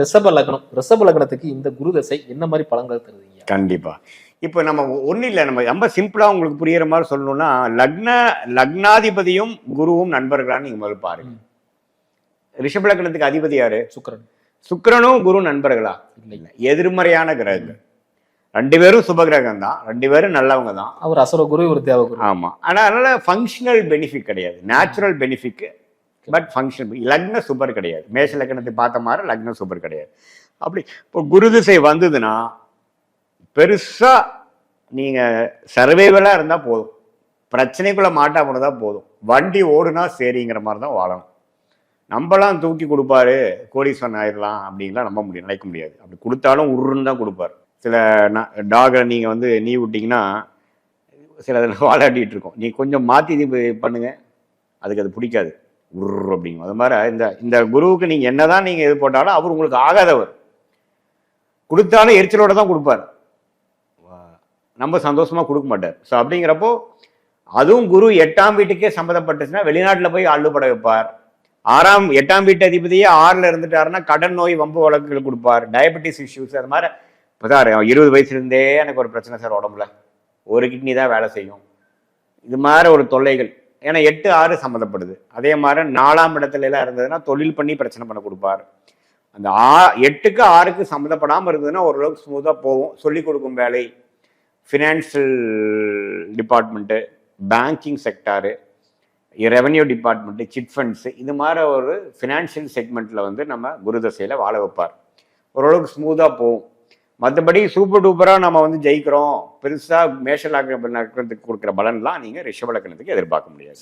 ரிஷப லக்னம் ரிஷப லக்னத்துக்கு இந்த குரு தசை என்ன மாதிரி பலன்கள் தருவீங்க கண்டிப்பா. இப்போ நம்ம ஒன்றும் இல்லை நம்ம ரொம்ப சிம்பிளா உங்களுக்கு புரியுற மாதிரி சொல்லணும்னா லக்ன லக்னாதிபதியும் குருவும் நண்பர்களான்னு நீங்க முதல்ல பாருங்க. ரிஷப லக்னத்துக்கு அதிபதி யாரு? சுக்கிரன். சுக்கிரனும் குரு நண்பர்களா? இல்லை. எதிர்மறையான கிரகங்கள். ரெண்டு பேரும் சுப கிரகம் தான். ரெண்டு பேரும் நல்லவங்க தான். அவர் அசுர குரு ஒரு தேவ குரு ஆமா. ஆனா அதனால ஃபங்க்ஷனல் பெனிஃபிட் கிடையாது. நேச்சுரல் பெனிஃபிட் பட் ஃபங்க்ஷன் லக்ன சூப்பர் கிடையாது. மேஷ லக்னத்தை பார்த்த மாதிரி லக்ன சூப்பர் கிடையாது. அப்படி இப்போ குரு திசை வந்ததுன்னா பெருசாக நீங்கள் சர்வைவலாக இருந்தால் போதும். பிரச்சனைக்குள்ளே மாட்டா இருந்தால் போதும். வண்டி ஓடுனா சரிங்கிற மாதிரி தான் வாழணும். நம்மலாம் தூக்கி கொடுப்பாரு கோடீஸ்வரன் ஆயிடலாம் அப்படின்லாம் நம்ப முடியும் நினைக்க முடியாது. அப்படி கொடுத்தாலும் உருன்னு தான் கொடுப்பாரு. சில டாகை நீங்கள் வந்து நீ விட்டிங்கன்னா சில இதில் இருக்கோம். நீ கொஞ்சம் மாற்றி இது பண்ணுங்க. அதுக்கு அது பிடிக்காது. உர் அப்படிங்கும். அது மாதிரி இந்த இந்த குருவுக்கு நீங்கள் என்னதான் நீங்கள் இது போட்டாலும் அவர் உங்களுக்கு ஆகாதவர். கொடுத்தாலும் எரிச்சலோட தான் கொடுப்பார். வா- நம்ம சந்தோஷமாக கொடுக்க மாட்டார். ஸோ அப்படிங்கிறப்போ அதுவும் குரு எட்டாம் வீட்டுக்கே சம்மந்தப்பட்டுச்சுன்னா வெளிநாட்டில் போய் அள்ளுபட வைப்பார். ஆறாம் எட்டாம் வீட்டு அதிபதியே ஆறில் இருந்துட்டாருன்னா கடன் நோய் வம்பு வழக்குகள் கொடுப்பார். டயபெட்டிஸ் இஷ்யூஸ் அது மாதிரி. இப்போ சார் இருபது வயசுலேருந்தே எனக்கு ஒரு பிரச்சனை சார் உடம்புல. ஒரு கிட்னி தான் வேலை செய்யும். இது மாதிரி ஒரு தொல்லைகள். ஏன்னா எட்டு ஆறு சம்மந்தப்படுது. அதே மாதிரி நாலாம் இடத்துல எல்லாம் இருந்ததுன்னா தொழில் பண்ணி பிரச்சனை பண்ண கொடுப்பார். அந்த ஆ எட்டுக்கு ஆறுக்கு சம்மந்தப்படாமல் இருந்ததுன்னா ஓரளவுக்கு ஸ்மூத்தாக போகும். சொல்லிக் கொடுக்கும் வேலை. Financial department banking sector revenue department chit funds இது மாதிரி ஒரு ஃபினான்ஷியல் செக்மெண்ட்டில் வந்து நம்ம குருதசையில் வாழ வைப்பார். ஓரளவுக்கு ஸ்மூத்தாக போகும். மற்றபடி சூப்பர் டூப்பராக நம்ம வந்து ஜெயிக்கிறோம். பெருசாக மேஷ லக்னத்துக்கு கொடுக்குற பலன்லாம் நீங்கள் ரிஷப லக்னத்துக்கு எதிர்பார்க்க முடியாது.